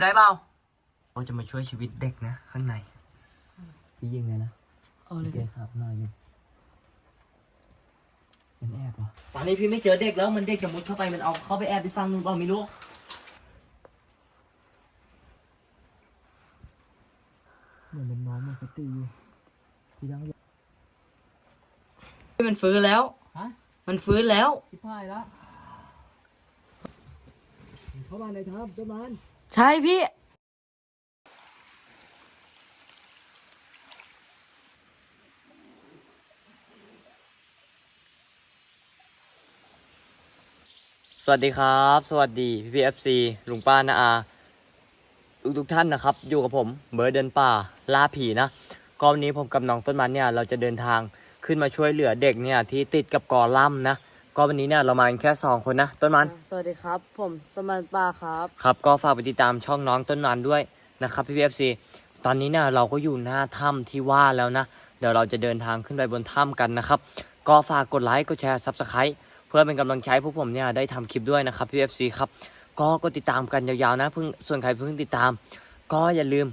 ได้เปล่าเราจะมาช่วยชีวิตเด็กนะ ข้างใน พี่ยิงเลยนะเอาเลยโอเคครับหน่อยหนึงมันแอบเหรอตอนนี้พี่ไม่เจอเด็กแล้วมันเด็กจะมุดเข้าไปมันเอาเข้าไปแอบไปฟังนึงเปล่าไม่รู้เหมือนเป็นน้องหมดสติอยู่พี่ต้องมันฟื้นแล้ว ฮะมันฟื้นแล้ว พี่พายแล้วเข้ามาในถ้ำต้นมัน ใช่พี่ สวัสดีครับ สวัสดีพี่พีเอฟซีลุงป้านาอาทุกทุกท่านนะครับ อยู่กับผมเบิร์ดเดินป่าล่าผีนะก็วันนี้ผมกับน้องต้นมันเนี่ย เราจะเดินทางขึ้นมาช่วยเหลือเด็กเนี่ยที่ติดกับกอล่ำนะ ก็วันนี้เนี่ยเรามากันแค่สองคนนะต้นมันสวัสดีครับ ผมต้นมันปลาครับครับ ก็ฝากไปติดตามช่องน้องต้นมันด้วยนะครับพี่พีเอฟซีตอนนี้เนี่ยเราก็อยู่หน้าถ้ำที่ว่าแล้วนะ เดี๋ยวเราจะเดินทางขึ้นไปบนถ้ำกันนะครับ ก็ฝากกดไลค์กดแชร์ซับสไครต์เพื่อเป็นกำลังใจให้พวกผมเนี่ยได้ทำคลิปด้วยนะครับพี่เอฟซีครับก็กดติดตามกันยาวๆนะเพิ่งส่วนใครเพิ่งติดตาม ก็อย่าลืม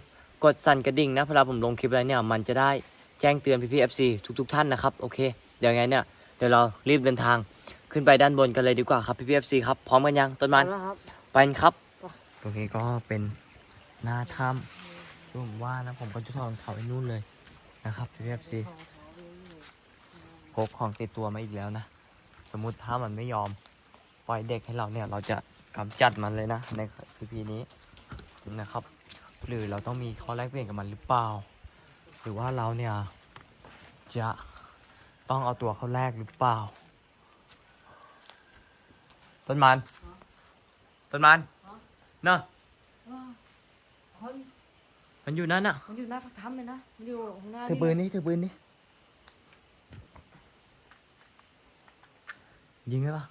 กดสั่นกระดิ่งนะเวลาผมลงคลิปอะไรเนี่ยมันจะได้แจ้งเตือนพี่พีเอฟซีทุกๆ ท่านนะครับโอเคเดี๋ยวไงเนี่ยเดี๋ยวเรารีบเดินทาง ขึ้นไปด้านบนกันเลยดีกว่าครับพี่พีเอฟซีครับ พร้อมกันยังต้นมันแล้วครับ ไปกันครับ ตรงนี้ก็เป็นหน้าถ้ำที่ผมว่านะผมก็จะถอดรองเท้าไว้นู่นเลยนะครับพี่พีเอฟซีพกของติดตัวมาอีกแล้วนะ สมมติถ้ามันไม่ยอม ปล่อยเด็กให้เราเนี่ย เราจะกำจัดมันเลยนะ ในพีพีนี้นะครับ หรือเราต้องมีข้อแลกเปลี่ยนกับมันหรือเปล่า หรือว่าเราเนี่ยจะต้องเอาตัวเข้าแลกหรือเปล่า ต้นมันต้นมันเนาะมันอยู่นั่นน่ะมันอยู่หน้าถ้ำเลยนะมันอยู่ข้างหน้าถือปืนนี่ถือปืนนี่ยิงเลยปะ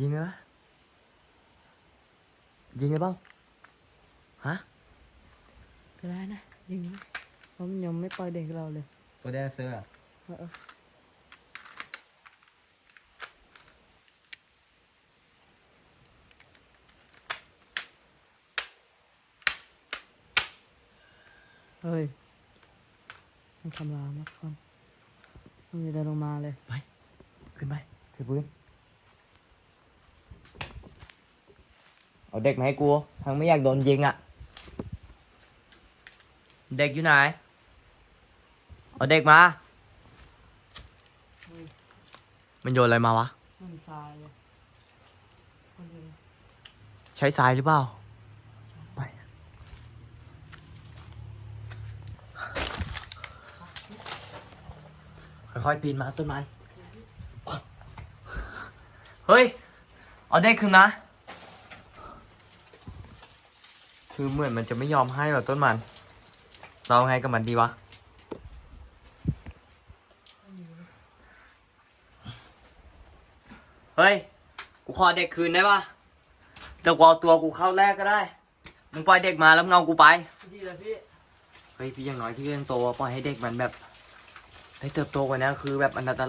ยิงเลยปะยิงเลยเปล่าฮะก็ได้นะยิงนะเพราะมันยังไม่ปล่อยเด็กเราเลยตัวแดนเซอร์เออ เออเฮ้ยมันคำรามมากครับมันจะเดินลงมาเลยขึ้นไปถือปืนเอาเด็กมาให้กูทั้งไม่อยากโดนยิงอะ เด็กอยู่ไหน เอาเด็กมา มันโยนอะไรมาวะ มันทรายเลยมันเป็นใช้ทรายหรือเปล่า ค่อยๆปีนมาต้นมันเฮ้ย เอาเด็กคืนนะ คือเหมือนมันจะไม่ยอมให้แบบต้นมัน เราไงกับมันดีวะ เฮ้ย กูขอเด็กคืนได้ปะเดี๋ยวกูเอาตัวกูเข้าแรกก็ได้ มึงปล่อยเด็กมาแล้วมึงเอากูไป ดีเลยพี่ เฮ้ยพี่อยังน้อยพี่ก็ยังโตอะปล่อยให้เด็กมันแบบ ได้เติบโตกว่านี้คือแบบอันดัต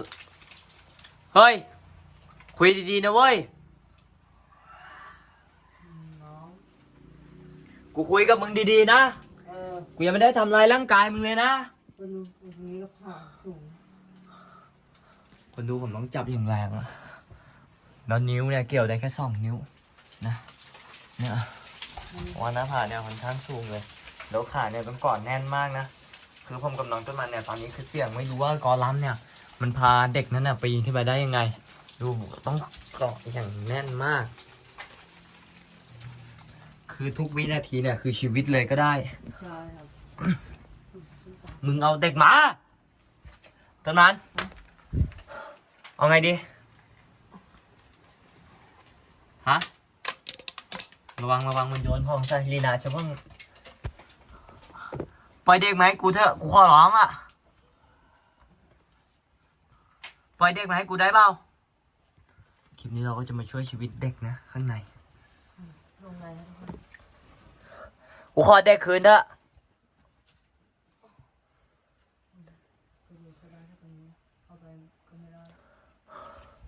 เฮ้ย คุยดีๆนะเว้ย น้องกูคุยกับมึงดีๆนะ เออกูยังไม่ได้ทำลายร่างกายมึงเลยนะ เป็นเป็นนี้ก็ขาสูงคนดูผมต้องจับอย่างแรงอะแล้วนิ้วเนี่ยเกี่ยวได้แค่สองนิ้วนะเนี่ยวันหน้าผาเนี่ยค่อนข้างสูงเลย แล้วขาเนี่ยต้องกอดแน่นมากนะ คือผมกับน้องต้นมันเนี่ยตอนนี้คือเสี่ยงไม่รู้ว่ากอลัมเนี่ย มันพาเด็กนั้นน่ะปีนขึ้นไปได้ยังไง ดูต้องเกาะอย่างแน่นมาก คือทุกวินาทีเนี่ยคือชีวิตเลยก็ได้ ใช่ครับมึงเอาเด็กมาต้นมันเอาไงดีฮะระวังระวังมันโยนของใส่ลีนาจะเพิ่ง ปล่อยเด็กไหมาให้กูเถอะกูขอร้องอะปล่อยเด็กไหมาให้กูได้เปล่าคลิปนี้เราก็จะมาช่วยชีวิตเด็กนะ ข้างใน ลงไงนะทุกคน กูขอเด็กคืนเถอะ ไปดูก็ได้ถ้าตรงนี้เข้าไปก็ไม่ได้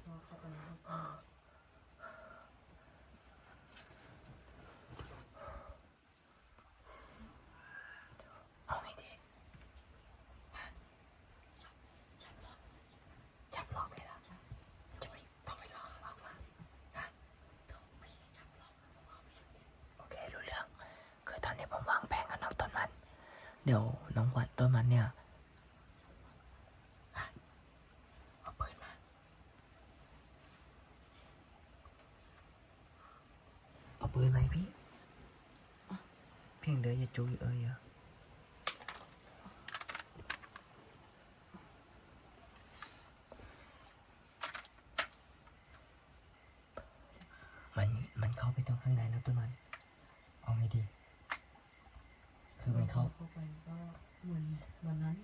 รอเข้าไปเข้าไป เดี๋ยวน้องขวัญต้นมันเนี่ยเอาปืนมาเอาปืนไหมพี่เพียงเดียวอย่าจุยเอ้ยอะมันมันเข้าไปตรงข้างในแล้วต้นมัน เอาไงดี คือมันเข้า เข้าไปก็เหมือนวันนั้น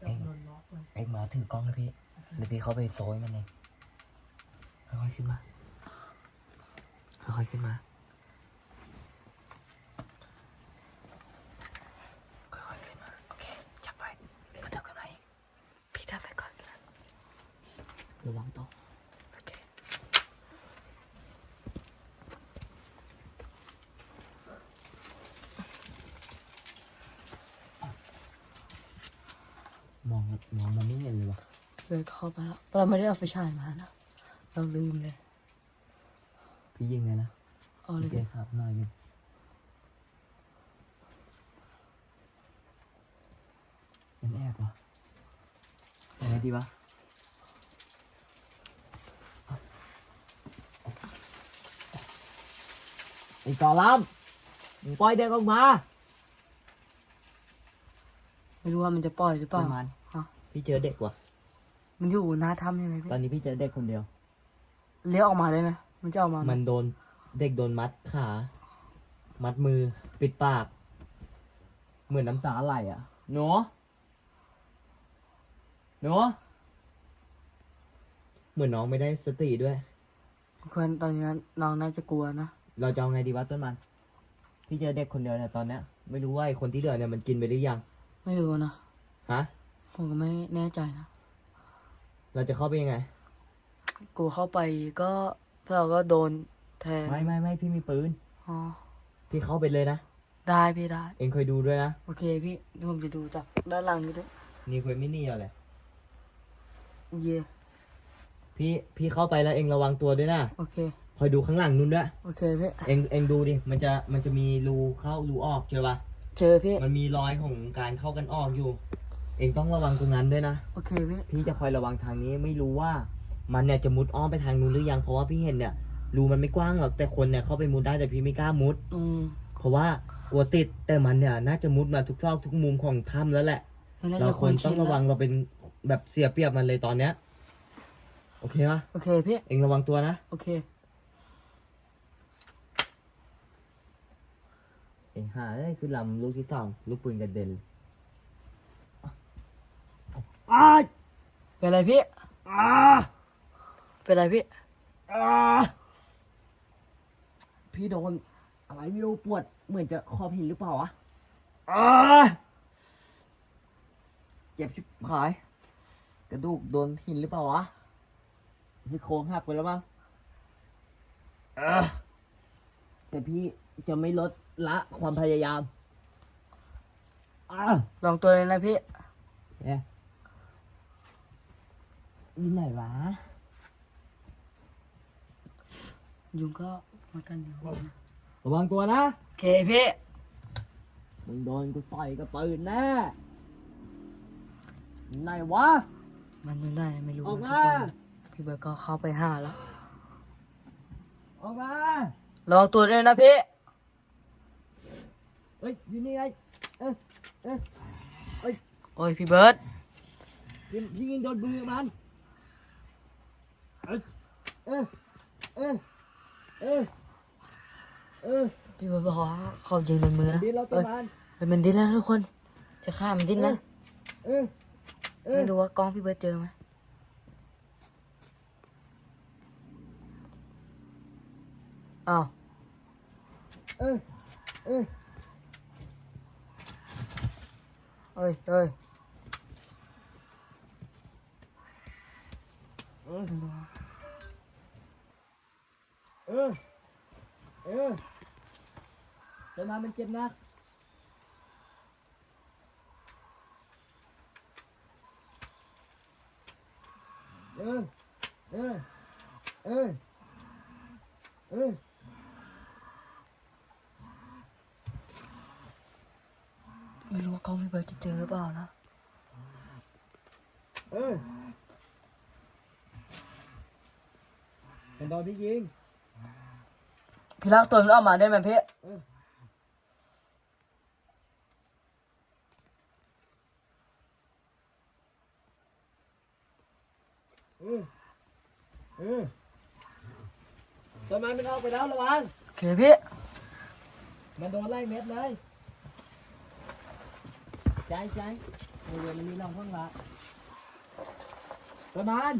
จั เอบ ง โดนล็อกเลย เอ็กมาถือกล้องให้พี่ เข้าไปโซยมันเองค่อยๆขึ้นมา ค่อยๆขึ้นมา ค่อยๆขึ้นมา โอเค จับไปพี่ก็จับกันมาอีกพี่ทำไปก่อนระวังโต๊ะโอเค มองมองมันไม่เห็นเลยวะ เลยเข้าไปแล้วเราไม่ได้เอาไฟฉายมานะ เราลืมเลย พี่ยิงเลยนะเอาเลยโอเคพี่ครับหน่อยหนึงมันแอบเหรอยังไงดีวะไอ้กอลัมมึงปล่อยเด็กออกมาไม่รู้ว่ามันจะปล่อยหรือเปปล่าระมาณ ฮะ พี่เจอเด็กว่ะ มันอยู่หน้าถ้ำใช่ไหมพี่ตอนนี้พี่เจอเด็กคนเดียว เลี้ยวออกมาได้ไหมมันจะออกมาไหมมันโดนเด็กโดนมัดขา มัดมือ ปิดปาก เหมือนน้ำตาไหลอะหนูหนูเหมือนน้องไม่ได้สติด้วย ควรตอนนี้น้องน่าจะกลัวนะเราจะเอาไงดีวะต้นมัน พี่เจอเด็กคนเดียวเนี่ยตอนเนี้ย ไม่รู้ว่าไอ้คนที่เหลือเนี่ยมันกินไปหรือยัง ไม่รู้นะฮะผมก็ไม่แน่ใจนะ เราจะเข้าไปยังไง กูเข้าไปก็เราก็โดนแทงไม่ไม่ไม่พี่มีปืน อ๋อ พี่เข้าไปเลยนะ ได้พี่ได้ เองเคยดูด้วยนะ โอเคพี่เดี๋ยวผมจะดูจากด้านหลังนี้ด้วยนี่เคยไม่นี่อะไร เย่พี่พี่เข้าไปแล้วเองระวังตัวด้วยนะ โอเค คอยดูข้างหลังนู่นด้วย โอเคพี่ เองเองดูดิ มันจะมันจะมีรูเข้ารูออกเจอปะเจอพี่ มันมีรอยของการเข้ากันออกอยู่ เองต้องระวังตรงนั้นด้วยนะ โอเคพี่พี่จะคอยระวังทางนี้ไม่รู้ว่า มันเนี่ยจะมุดอ้อมไปทางนู้นหรือยัง เพราะว่าพี่เห็นเนี่ยรูมันไม่กว้างหรอกแต่คนเนี่ยเข้าไปมุดได้แต่พี่ไม่กล้ามุด อืมเพราะว่ากลัวติดแต่มันเนี่ยน่าจะมุดมาทุกซอกทุกมุมของถ้ำแล้วแหละ มันน่าเราจะควรชิต้องนระวังแล้วเราเป็นแบบเสียเปรียบมันเลยตอนเนี้ย โอเคปะโอเคพี่ เองระวังตัวนะ โอเค เองหาได้คือลำลูกที่สองลูกปืนกระเด็น อ้าเป็นไรพี่อ้าเป็นไรพี่อ้าพี่โดนอะไรไม่รู้ปวดเหมือนจะคอหินหรือเปล่าวะอ้าเจ็บชิบหาย กระดูกโดนหินหรือเปล่าวะซี่โครงหักไปแล้วมั้งเออแต่พี่จะไม่ลดละความพยายามอ้าลองตัวเลยนะพี่เอ๊ะ อยู่ไหนวะ ยุงก็มากันอยู่นะระวังตัวนะ โอเคพี่มึงโดนกูต่อยกับปืนแน่ไหนวะ มันยังได้ไม่รู้ออกนะมาทุกคนพี่เบิร์ดก็เข้าไปหาแล้วออกมา ระวังตัวด้วยนะพี่เฮ้ย อยู่นี่ไง เอ้ยเอ้ยโอ้ยพี่เบิร์ดพี่พี่ยิงโดนมือมัน เอ้ยเอ้ยเอ้ยเออพี่เบิร์ดบอกว่าเขายิงโดนมือนะดิ้นแล้วเอตัวอมันเฮ้ยมันดิ้นแล้วทุกคน จะฆ่ามันดิ้นนะเอ้ยเอ้ยไม่รู้ว่ากล้องพี่เบิร์ดเจอไหมอ้าวเอ้ยเอ้ยเอ้ยเอ้ยเอ้ย เออ เออตัวมันมันเจ็บนะเออ เออ เออ เออยไม่รู้ว่ากล้องพี่เบิร์ดจะเจอหรือเปล่านะ เออเป็นตอนที่ยิง พี่ลากตัวมันออกมาได้ไหมพี่ออเออต้นไม้มันออกไปแล้วระวังโอเคพี่ มันโดนไล่เม็ดเลยใจใจเดี๋ยวมันมีรองข้างหลังประมาณ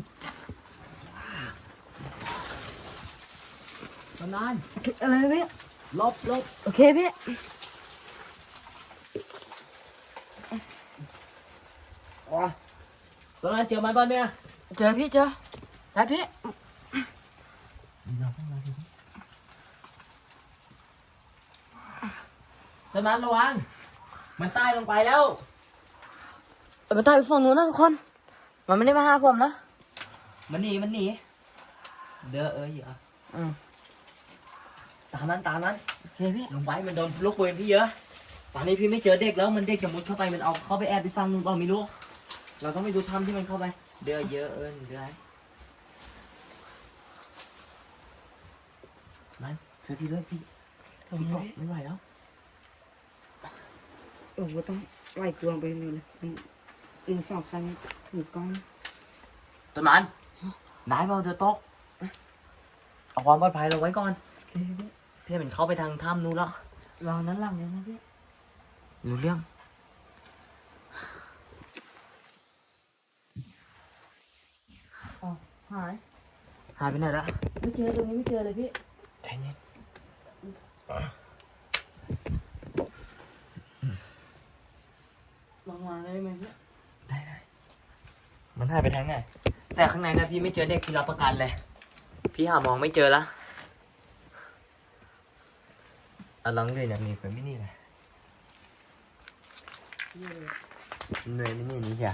ประมาณโอเคอะไรพี่ลบลบโอเคพี่อ๋อประมาณเจอมันป่ะเนี่ยเจอพี่เจอใช่พี่ประมาณระวัง มันใต้ลงไปแล้วเอาไปใต้ไปฝั่งนู้นนะทุกคน มันไม่ได้มาหาผมนะ มันหนีมันหนี เด้อเอ้ยอะอืม ตามนั้นตามนั้นโอเคพี่ลงไปมันโดนลูกปืนพี่เยอะ ตอนนี้พี่ไม่เจอเด็กแล้วมันเด็กจะมุดเข้าไปมันเอาเข้าไปแอบไปฟังนึงเปล่าไม่รู้ เราต้องไปดูถ้ำที่มันเข้าไป เดือเยอะเอิญเดือมันคือพี่เลิกพี่ผมพี่เลเกาะยไม่ไหวแล้วเออว่าต้องไล่กวงไปเลยเลยมันอือสองคันถือกล้องต้นมันนายเบาเธอตกเอาความปลอดภัยเราไว้ก่อน โอเคพี่พี่มันเข้าไปทางถ้ำนู้นแล้วลองนั้นหลังเลยนะพี่ รู้เรื่อง อ๋อ หาย หายไปไหนละไม่เจอตรงนี้ไม่เจอเลยพี่ ใจเย็นลองมาได้ไหมพี่ได้ได้มันหายไปทางไหนแต่ข้างในนะพี่ไม่เจอเด็กพี่รับประกันเลย พี่หามองไม่เจอละ อะลังเลยนะนี่เป็นไม่นี่เลยเหนื่อยไม่นี่นี่จ้ะ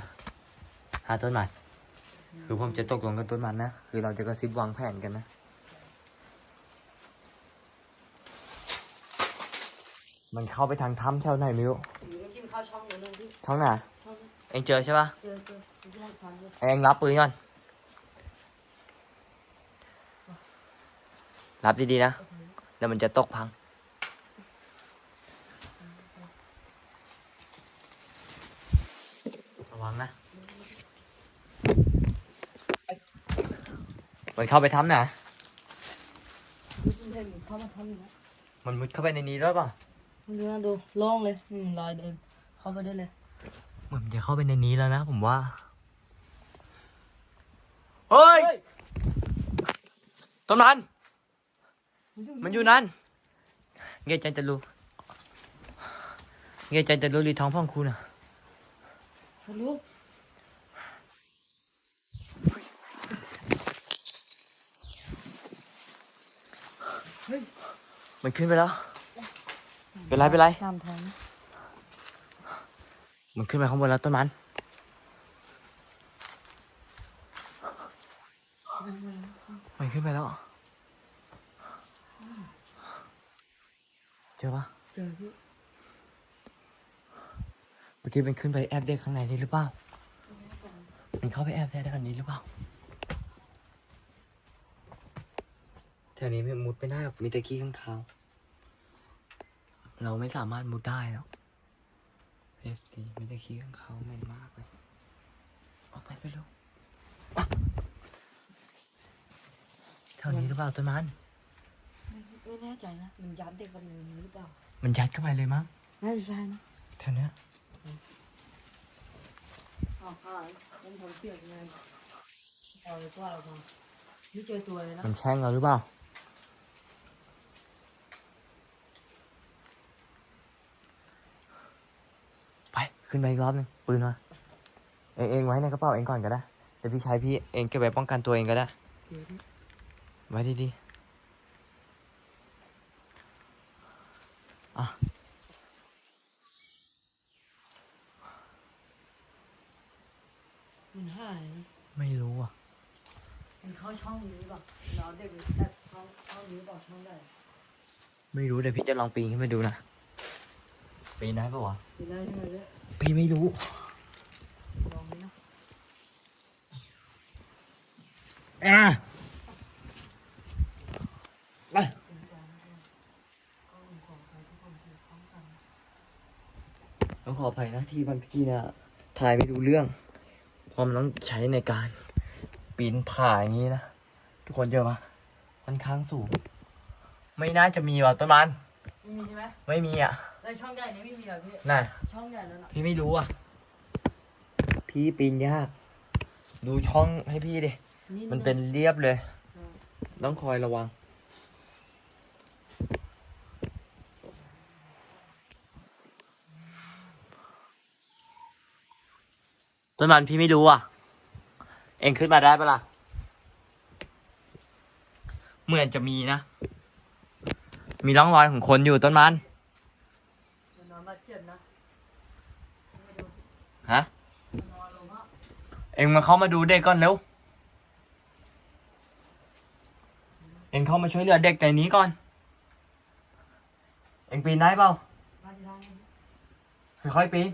หาต้นมันคือผมจะตกลงกับต้นมันนะ คือเราจะกระซิบวางแผนกันนะมันเข้าไปทางถ้ำแถวไหนไม่รู้มันกินข้าวช่องเลยนะพี่ท้องไหนช่องเองเจอใช่ปะเจอเจอแยกฟันเลยเองรับปืนก่อน รับดีๆนะเดี๋ยวมันจะตกพัง ระ วังนะ มันเข้าไปทำนะพี่เห็นเข้ามาทำอยู่นะมันมุดเข้าไปในนี้ด้วยป่ะดูนะดูโล่องเลยอืมลอยเดินเข้าไปได้เลย เหมือนมันจะเข้าไปในนี้แล้วนะ ผมว่า เฮ้ย ต้นมันมันอยู่นั่น เงี้ยใจจะรู้ เงี้ยใจจะรู้รีท้องพ่องคุณอะ เขารู้มันขึ้นไปแล้ว เป็นไรเป็นไร ตามทางมันขึ้นไปข้างบนแล้วต้นมัน มันขึ้นไปแล้ว เจอปะเจอพี่เมื่อกี้มันขึ้นไปแอบเด็กข้างในนี้หรือเปล่า มันเข้าไปแอบแถวนี้หรือเปล่า แถวนี้ไม่มุดไม่ได้หรอก มีแต่ขี้ข้างคาวเราไม่สามารถมุดได้หรอก FC มีแต่ขี้ข้างคาวเหม็นมากเลย ออกไปไปเร็วแถวนี้หรือเปล่าต้นมันไม่ไม่แน่ใจนะ มันยัดเด็กคนหนึ่งหรือเปล่า มันยัดเข้าไปเลยมั้งน่าจะใช่นะแถวเนี้ย อ๋อหายมันทำเสียงไงเอาเลยว่าเราทำไม่เจอตัวเลยนะมันแช่งเราหรือเปล่า ไป ขึ้นไปอีกรอบหนึงปืนมาเองเองไว้ในกระเป๋าเองก่อนก็ได้เดี๋ยวพี่ใช้พี่เองเก็บไว้ป้องกันตัวเองก็ได้ เดี๋ยวพี่ไว้ดีๆอะ มันหายนะ ไม่รู้อะ มันเข้าช่องนี้ป่ะ เราเด็กแต่ช่องช่องนี้ป่ะช่องใดไม่รู้เดี๋ยวพี่จะลองปีนขึ้นไปดูนะ ปีนได้ปะวะ ปีนได้ใช่ไหมพี่พี่ไม่รู้ ลองดูนะอะไปต้องขออภัยนะที่บางทีเนี่ยถ่ายไม่ดูเรื่องเพราะมันต้องใช้ในการปีนผ่าอย่างนี้นะ ทุกคนเจอปะค่อนข้างสูง ไม่น่าจะมีว่ะต้นมัน ไม่มีใช่ไหมไม่มีอะในช่องใหญ่นี้ไม่มีเหรอพี่ น่ะช่องใหญ่นั่นน่ะพี่ไม่รู้อะ พี่ปีนยาก ดูช่องให้พี่ดิ มันเป็นเรียบเลย ต้องคอยระวัง ต้นมันพี่ไม่รู้อะ เองขึ้นมาได้ปะล่ะ เหมือนจะมีนะ มีร่องรอยของคนอยู่ต้นมันมันนอนบาดเจ็บนะฮะมันนอนลงอะเองมาเข้ามาดูเด็กก่อนเร็ว เองเข้ามาช่วยเหลือเด็กในนี้ก่อน เองปีนได้เปล่ามาที่ทางนี้ค่อยๆปีน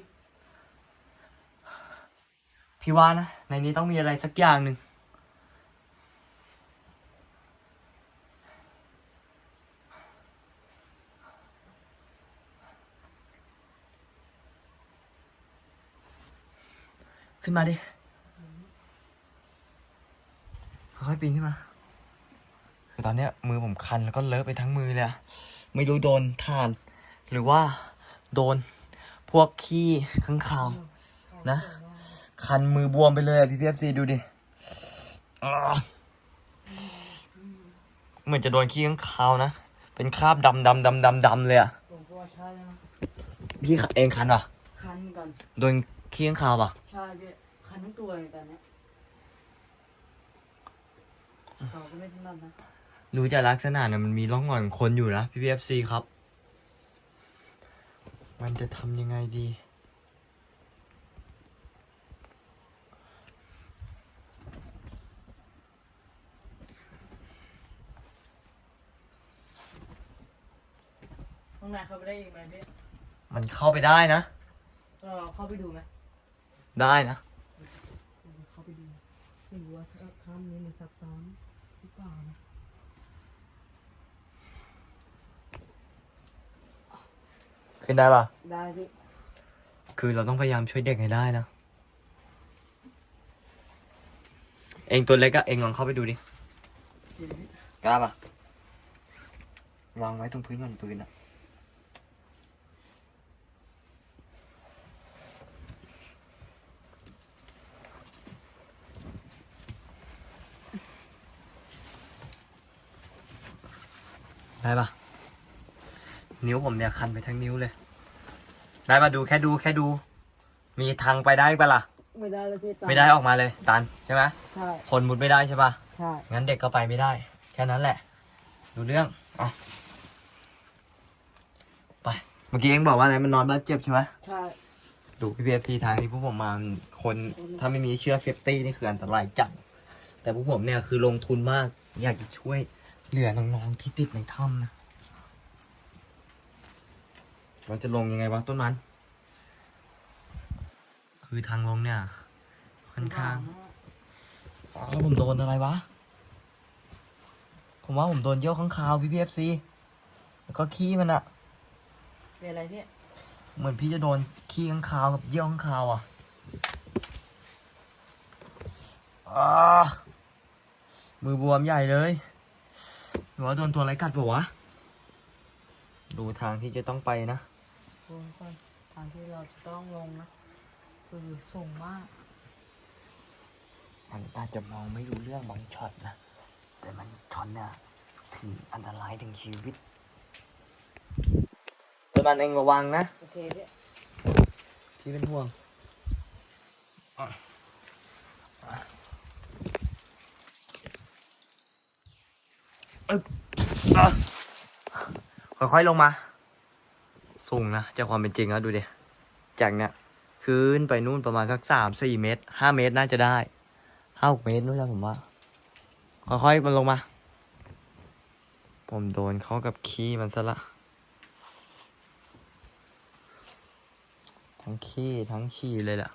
พี่ว่านะ ในนี้ต้องมีอะไรสักอย่างหนึ่ง ขึ้นมาดิ ค่อยๆปีนขึ้นมา คือตอนเนี้ยมือผมคันแล้วก็เลอะไปทั้งมือเลยอะไม่รู้โดนถ่าน หรือว่าโดนพวกขี้ข้างคาวนะ คันมือบวมไปเลยอะพี่พีเอฟซีดูดิอ้าวเหมือนจะโดนขี้ข้างคาวนะ เป็นคราบดำดำดำดำดำเลยอะผมก็ว่าใช่นะพี่เองคันปะคันเหมือนกันโดน ขี้ข้างคาวปะใช่พี่คันทั้งตัวเลยตอนเนี้ยเขาก็ไม่ถนัดนะรู้จากลักษณะเนี่ยมันมีร่องรอยของคนอยู่นะพี่พีเอฟซีครับ มันจะทำยังไงดี ข้างในเขาไปได้อีกไหมพี่มันเข้าไปได้นะ เราเข้าไปดูไหม ได้นะ เข้าไปดูไม่รู้ว่าถ้ำนี้มันซับซ้อนหรือเปล่านะขึ้นได้ปะได้พี่คือเราต้องพยายามช่วยเด็กให้ได้นะ เองตัวเล็กอะเองลองเข้าไปดูดิ กล้าปะวางไว้ตรงพื้นก่อนปืนอะ ได้ปะนิ้วผมเนี่ยคันไปทั้งนิ้วเลย ได้ปะดูแค่ดูแค่ดู มีทางไปได้ปะล่ะ ไม่ได้เลยพี่ตาไม่ได้ออกมาเลย ตันใช่ไหมใช่คนมุดไม่ได้ใช่ปะใช่งั้นเด็กก็ไปไม่ได้ แค่นั้นแหละ ดูเรื่องอะไป เมื่อกี้เองบอกว่าอะไรมันนอนบาดเจ็บใช่ไหมใช่ดูพี่พีเอฟซีทางที่พวกผมมาคนถ้าไม่มีเชือกเซฟตี้นี่คืออันตรายจัดแต่พวกผมเนี่ยคือลงทุนมากอยากจะช่วย เหลือน้องๆที่ติดในถ้ำนะเราจะลงยังไงวะต้นมัน คือทางลงเนี่ยค่อนข้างอ๋อแล้วผมโดนอะไรวะ ผมว่าผมโดนเยี่ยวข้างคาวพี่พีเอฟซีแล้วก็ขี้มันอะเป็นอะไรพี่เหมือนพี่จะโดนขี้ข้างคาวกับเยี่ยวข้างคาวอะอามือบวมใหญ่เลย หรือว่าโดนตัวอะไรกัดเปล่าวะ ดูทางที่จะต้องไปนะทุกคนทางที่เราจะต้องลงนะคือสูงมาก มันอาจจะมองไม่รู้เรื่องบางช็อตนะ แต่มันช็อตเนี่ยถึงอันตรายถึงชีวิตตัวมันเองระวังนะ โอเคพี่พี่เป็นห่วง ค่อยๆลงมา สูงนะจากความเป็นจริงแล้วดูดิจากเนี้ยขึ้นไปนู่นประมาณสักสามสี่เมตรห้าเมตรน่าจะได้ห้าหกเมตรนู่นแหละผมว่า ค่อยๆมันลงมา ผมโดนเขากับขี้มันซะละ ทั้งขี้ทั้งฉี่เลยแหละ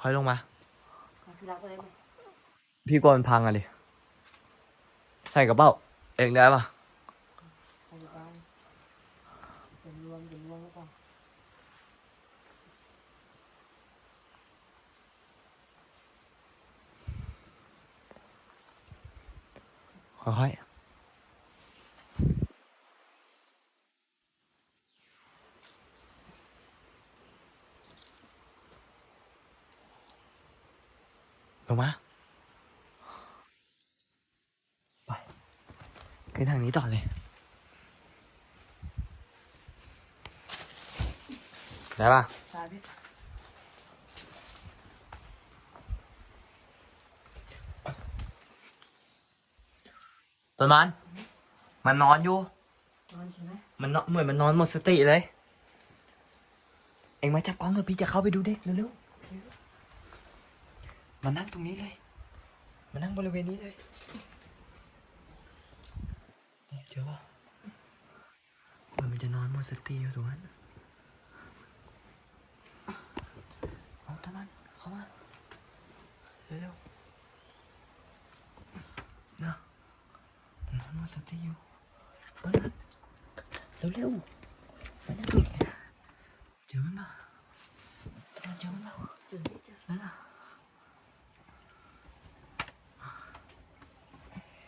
ค่อยลงมา พี่รักไปได้ไหมพี่กลัวมันพังอะดิ ใส่กระเป๋าเองได้ปะไปดูบ้านเป็นรวมเป็นรวมแล้วก่อนค่อยๆลงมา ไป ขึ้นทางนี้ต่อเลย ได้ปะต้นมันมันนอนอยู่มมันนอนเหมือนมันนอนหมดสติเลย เอ็งมาจับกล้องเถอะพี่จะเข้าไปดูเด็กเร็วๆมานั่งตรงนี้เลย มานั่งบริเวณนี้เลย ชียเจอปะมือนมันจะนอนหมดสติอยู่ตรงนั้นเอาตะมันเข้ามาเร็วๆนะนอนหมดสติอยู่เปิดมันเร็วๆมานั่งตรงนี้เจอมันมันเจอมันปะเจอพี่เจอนั่นน่ะ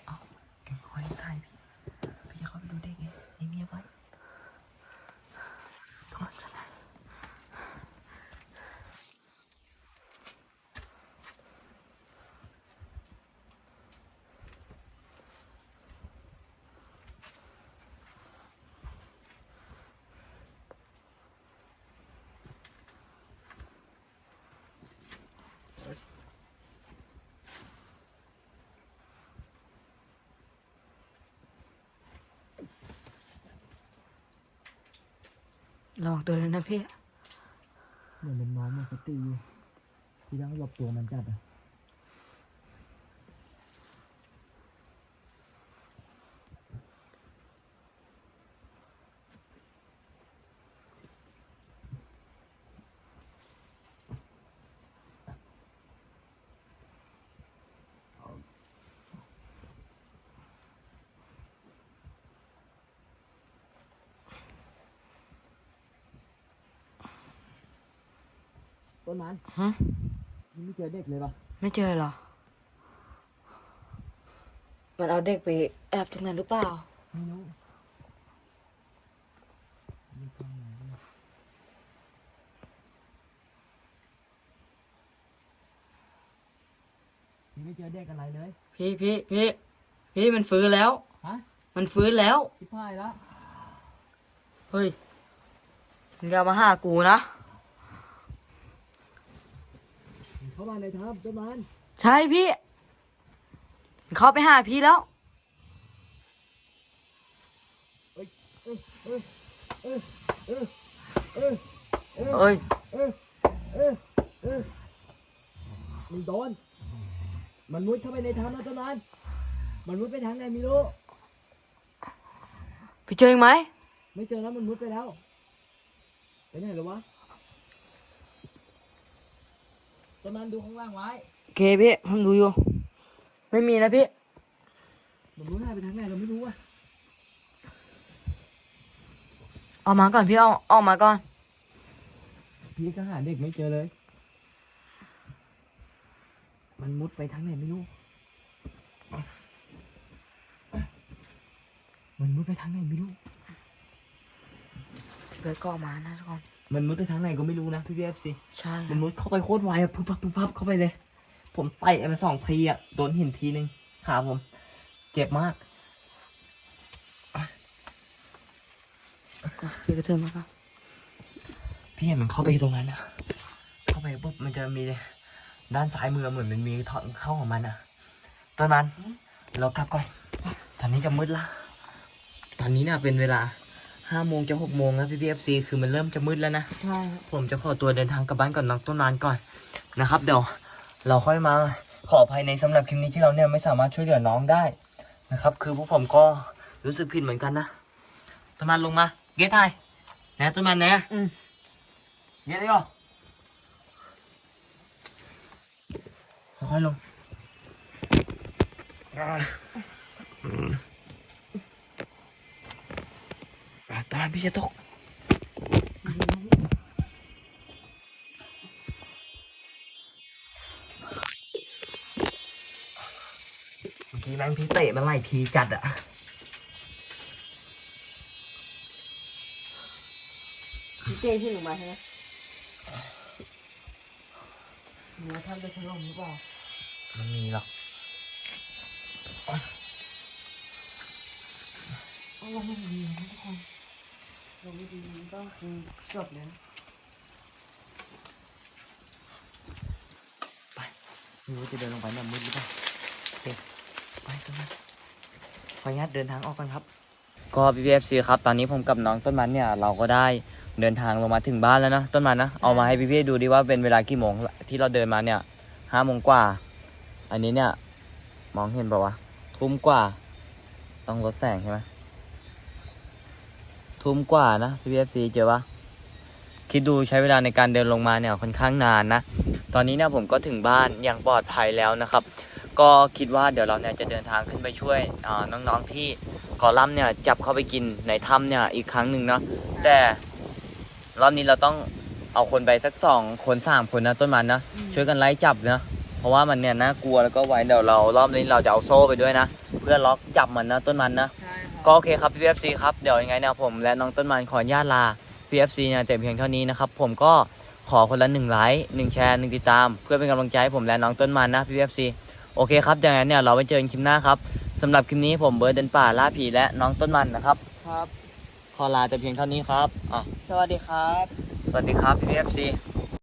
เอาเอ็งคอยถ่ายพี่ พี่จะเข้าไปดูเด็กไงนี่เมียไว้ก่อนจะได้ ลองตัวเลยนะพี่ เหมือนเป็นน้องมันสติอยู่พี่ต้องหลบตัวมันจัดอะ ต้นมันฮะนี่ไม่เจอเด็กเลยปะไม่เจอเหรอ มันเอาเด็กไปแอบตรงนั้นหรือเปล่า ไม่รู้มีกล้องไหนด้วยนี่ไม่เจอเด็กอะไรเลย พี่พี่พี่พี่มันฟื้นแล้ว ฮะ มันฟื้นแล้วชิบหายแล้ว เฮ้ยมึงอย่ามาหากูนะ เข้ามาในถ้ำต้นมันใช่พี่มันเข้าไปหาพี่แล้ว เอ้ยมันโดนมันมุดเข้าไปในถ้ำแล้วต้นมันมันมุดไปทางไหนไม่รู้พี่เจออีกไหมไม่เจอแล้วมันมุดไปแล้วไปไหนหรอวะ ต้นมันดูข้างล่างไว้โอเคพี่ผมดูอยู่ ไม่มีนะพี่มันมุดหายไปทางไหนเราไม่รู้อะเอามาก่อนพี่เอาออกมาก่อน พี่ก็หาเด็กไม่เจอเลย มันมุดไปทางไหนไม่รู้ มันมุดไปทางไหนไม่รู้ พี่เบิร์ดก็ออกมานะทุกคน มันมุดไปทางไหนก็ไม่รู้นะพี่พีเอฟซีใช่มันมุดเข้าไปโคตรไวอะปุ๊บปั๊บปุ๊บปั๊บเข้าไปเลย ผมไต่ไปสองทีอะโดนหินทีนึงขาผม เจ็บมากพี่กระเทือนมาก่อนพี่เห็นมันเข้าไปตรงนั้นอะเข้าไปปุ๊บมันจะมีด้านซ้ายมือเหมือนมันมีทางเข้าของมันอะตอนมันเรากลับก่อนตอนนี้จะมืดละตอนนี้เนี่ยเป็นเวลา ห้าโมงจะหกโมงแล้วพี่พีเอฟซีคือมันเริ่มจะมืดแล้วนะ ใช่ครับผมจะขอตัวเดินทางกลับบ้านก่อนน้องต้นนานก่อนนะครับเดี๋ยวเราค่อยมาขออภัยในสำหรับคลิปนี้ที่เราเนี่ยไม่สามารถช่วยเหลือน้องได้นะครับ คือพวกผมก็รู้สึกผิดเหมือนกันนะต้นมันลงมา เกทไทยนะต้นมันนะอืมเย็นเลยเหรอค่อยๆลง อ่าอืมอ่าตอนพี่จะตกเมื่อกี้แม่งพี่เตะมันไล่ทีจัดอะพี่เต้ที่หนูมาใช่ไหมเนื้อท่านจะถล่มหรือเปล่ามันมีหรอกเอาลงไม่ดีนะทุกคน ลงไม่ดีมันก็คือจบเลยนะไม่รู้จะเดินลงไปแบบมืดหรือเปล่าโอเคไปต้นไม้ขออนุญาตเดินทางออกกันครับ ก็พี่พีเอฟซีครับ ตอนนี้ผมกับน้องต้นมันเนี่ยเราก็ได้เดินทางลงมาถึงบ้านแล้วนะต้นมันนะเอามาให้พี่พีดูดิว่าเป็นเวลากี่โมงที่เราเดินมาเนี่ยห้าโมงกว่า อันนี้เนี่ยมองเห็นปะวะทุ่มกว่า ต้องลดแสงใช่ไหม ทุ่มกว่านะพี่พีเอฟซีเจอปะคิดดูใช้เวลาในการเดินลงมาเนี่ยค่อนข้างนานนะ ตอนนี้เนี่ยผมก็ถึงบ้านอย่างปลอดภัยแล้วนะครับ ก็คิดว่าเดี๋ยวเราเนี่ยจะเดินทางขึ้นไปช่วยน้องๆที่กอลัมเนี่ยจับเข้าไปกินในถ้ำเนี่ยอีกครั้งหนึ่งเนาะแต่รอบนี้เราต้องเอาคนไปสักสองคนสามคนนะต้นมันนะช่วยกันไล่จับนะเพราะว่ามันเนี่ยน่ากลัวแล้วก็ไว้เดี๋ยวเรารอบนี้เราจะเอาโซ่ไปด้วยนะ เพื่อล็อกจับมันนะต้นมันนะ ก็โอเคครับ PFC ครับ เดี๋ยวยังไงเนี่ยผมและน้องต้นมันขออนุญาตลา PFC เนี่ยแต่เพียงเท่านี้นะครับผมก็ขอคนละหนึ่งไลค์หนึ่งแชร์หนึ่งติดตาม เพื่อเป็นกำลังใจให้ผมและน้องต้นมันนะ PFC โอเคครับอย่างนั้นเนี่ยเราไปเจอกันคลิปหน้าครับสำหรับคลิปนี้ผมเบิร์ดเดินป่าล่าผีและน้องต้นมันนะครับ ครับ ขอลาแต่เพียงเท่านี้ครับอะสวัสดีครับ สวัสดีครับ PFC